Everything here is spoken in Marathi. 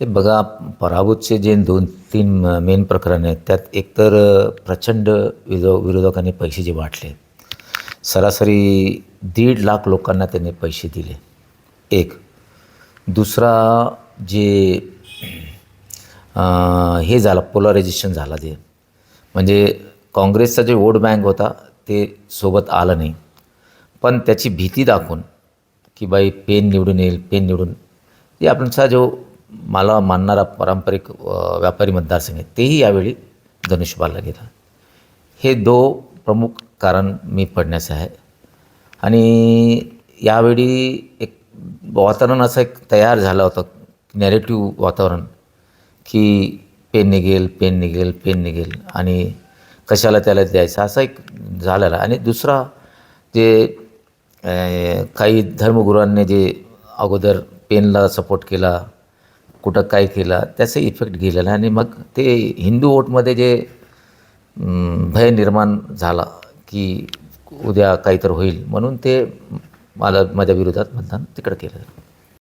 हे बघा पराभूतचे जे दोन तीन मेन प्रकरण आहेत त्यात एकतर प्रचंड विरो विरोधकांनी पैसे जे वाटले सरासरी दीड लाख लोकांना त्यांनी पैसे दिले. एक. दुसरा जे हे झालं पोलरायझेशन झालं ते. म्हणजे काँग्रेसचा जे वोट बँक होता ते सोबत आलं नाही. पण त्याची भीती दाखवून की बाई पेन निवडून येईल पेन निवडून ते आपणचा जो मला मानणारा पारंपरिक व्यापारी मतदारसंघ आहे तेही यावेळी धनुष्यबाला गेला हे दो प्रमुख कारण मी पडण्याचं आहे. आणि यावेळी एक वातावरण असं एक तयार झालं होतं नॅरेटिव्ह वातावरण की पेन निघेल पेन निघेल पेन निघेल आणि कशाला त्याला द्यायचं असं एक झालेला. आणि दुसरा जे काही धर्मगुरूंनी जे अगोदर पेनला सपोर्ट केला कुठं काय केला त्याचा इफेक्ट गेलेला आणि मग ते हिंदू वोटमध्ये जे भय निर्माण झाला की उद्या काहीतरी होईल म्हणून ते मला माझ्या विरोधात मतदान तिकडं केलं.